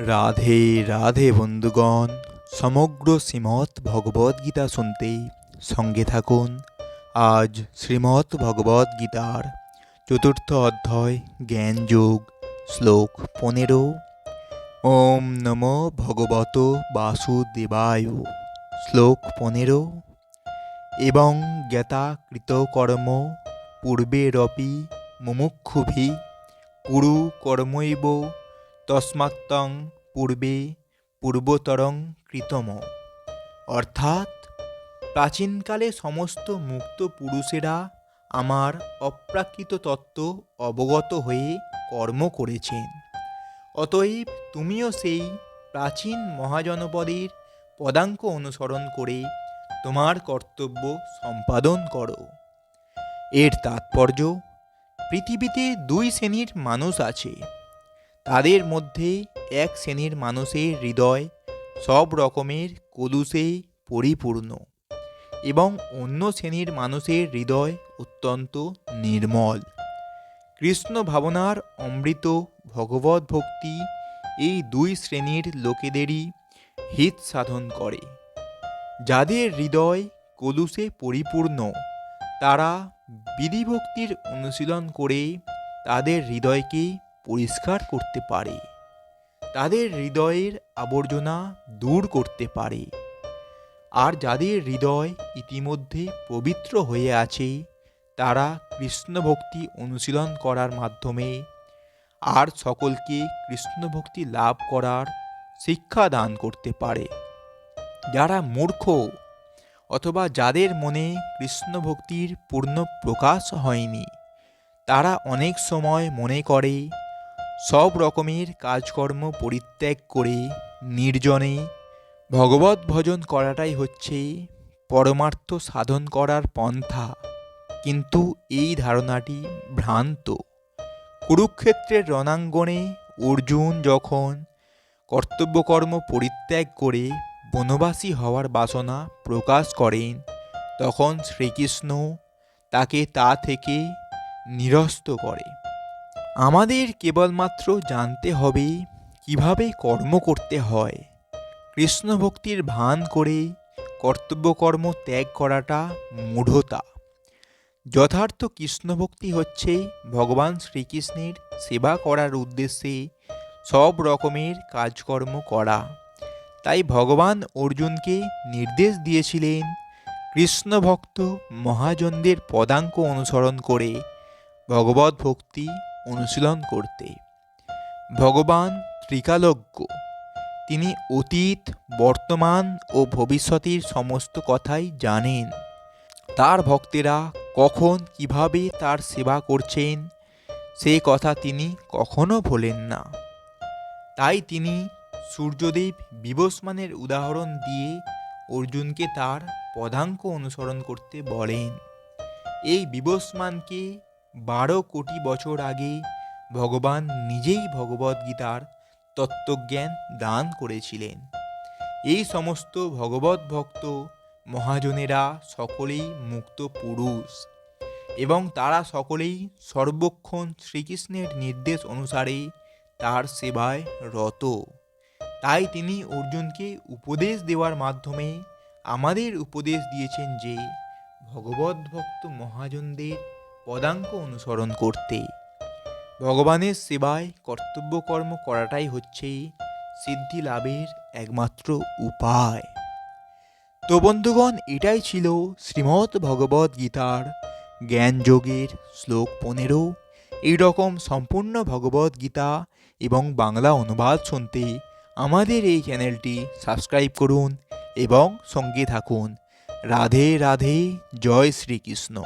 রাধে রাধে বন্ধুগণ, সমগ্র শ্রীমৎ ভগবদ গীতা শুনতে সঙ্গে থাকুন। আজ শ্রীমৎ ভগবদ গীতার চতুর্থ অধ্যায়, জ্ঞান যোগ, শ্লোক পনেরো। ওম নম ভগবত বাসুদেবায়, শ্লোক পনেরো। এবং জ্ঞাতা কৃতকর্ম পূর্বেরপি মুমুক্ষুভি, কুরু কর্মৈব তস্মাত্তং পূর্বে পূর্বতরং কৃতম। অর্থাৎ প্রাচীনকালে সমস্ত মুক্ত পুরুষেরা আমার অপ্রাকৃত তত্ত্ব অবগত হয়ে কর্ম করেছেন। অতএব তুমিও সেই প্রাচীন মহাজনপদের পদাঙ্ক অনুসরণ করে তোমার কর্তব্য সম্পাদন করো। এর তাৎপর্য, পৃথিবীতে দুই শ্রেণির মানুষ আছে। তাদের মধ্যে এক শ্রেণির মানুষের হৃদয় সব রকমের কলুষে পরিপূর্ণ এবং অন্য শ্রেণির মানুষের হৃদয় অত্যন্ত নির্মল। কৃষ্ণ ভাবনার অমৃত ভগবত ভক্তি এই দুই শ্রেণির লোকেদেরই হিত সাধন করে। যাদের হৃদয় কলুষে পরিপূর্ণ, তারা বিধিভক্তির অনুশীলন করে তাদের হৃদয়কে পরিষ্কার করতে পারে। তাদের হৃদয়ের আবর্জনা দূর করতে পারে। আর যাদের হৃদয় ইতিমধ্যে পবিত্র হয়ে আছে, তারা কৃষ্ণভক্তি অনুশীলন করার মাধ্যমে আর সকলকে কৃষ্ণ ভক্তি লাভ করার শিক্ষা দান করতে পারে। যারা মূর্খ অথবা যাদের মনে কৃষ্ণ ভক্তির পূর্ণ প্রকাশ হয়নি, তারা অনেক সময় মনে করে সব রকমের কাজকর্ম পরিত্যাগ করে, নির্জনে ভগবত ভজন করাটাই হচ্ছে পরমার্থ সাধন করার পন্থা। কিন্তু এই ধারণাটি ভ্রান্ত। কুরুক্ষেত্রের রণাঙ্গনে অর্জুন যখন কর্তব্যকর্ম পরিত্যাগ করে বনবাসী হওয়ার বাসনা প্রকাশ করেন, তখন শ্রীকৃষ্ণ তাকে তা থেকে নিরস্ত করে। আমাদের কেবলমাত্র জানতে হবে কীভাবে কর্ম করতে হয়। কৃষ্ণ ভক্তির ভান করে কর্তব্যকর্ম ত্যাগ করাটা মূঢ়তা। যথার্থ কৃষ্ণ ভক্তি হচ্ছে ভগবান শ্রীকৃষ্ণের সেবা করার উদ্দেশ্যে সব রকমের কাজকর্ম করা। তাই ভগবান অর্জুনকে নির্দেশ দিয়েছিলেন কৃষ্ণ ভক্ত মহাজনদের পদাঙ্ক অনুসরণ করে ভগবত ভক্তি অনুশীলন করতে ভগবান ত্রিকালজ্ঞ, তিনি অতীত, বর্তমান ও ভবিষ্যতের সমস্ত কথাই জানেন। তার ভক্তেরা কখন কীভাবে তার সেবা করছেন, সে কথা তিনি কখনো ভোলেন না। তাই তিনি সূর্যদেব বিবস্মানের উদাহরণ দিয়ে অর্জুনকে তার পদাঙ্ক অনুসরণ করতে বলেন। এই বিবস্মানকে বারো কোটি বছর আগে ভগবান নিজেই ভগবদ্গীতার তত্ত্বজ্ঞান দান করেছিলেন। এই সমস্ত ভগবত ভক্ত মহাজনেরা সকলেই মুক্ত পুরুষ এবং তারা সকলেই সর্বক্ষণ শ্রীকৃষ্ণের নির্দেশ অনুসারে তার সেবায় রত। তাই তিনি অর্জুনকে উপদেশ দেওয়ার মাধ্যমে আমাদের উপদেশ দিয়েছেন যে, ভগবত ভক্ত মহাজনদের পদাঙ্ক অনুসরণ করতে। ভগবানের সেবায় কর্তব্যকর্ম করাটাই হচ্ছে সিদ্ধি লাভের একমাত্র উপায়। তো বন্ধুগণ, এটাই ছিল শ্রীমৎ ভগবদ গীতার জ্ঞানযোগের শ্লোক পনেরো। এইরকম সম্পূর্ণ ভগবদ গীতা এবং বাংলা অনুবাদ শুনতে আমাদের এই চ্যানেলটি সাবস্ক্রাইব করুন এবং সঙ্গে থাকুন। রাধে রাধে, জয় শ্রীকৃষ্ণ।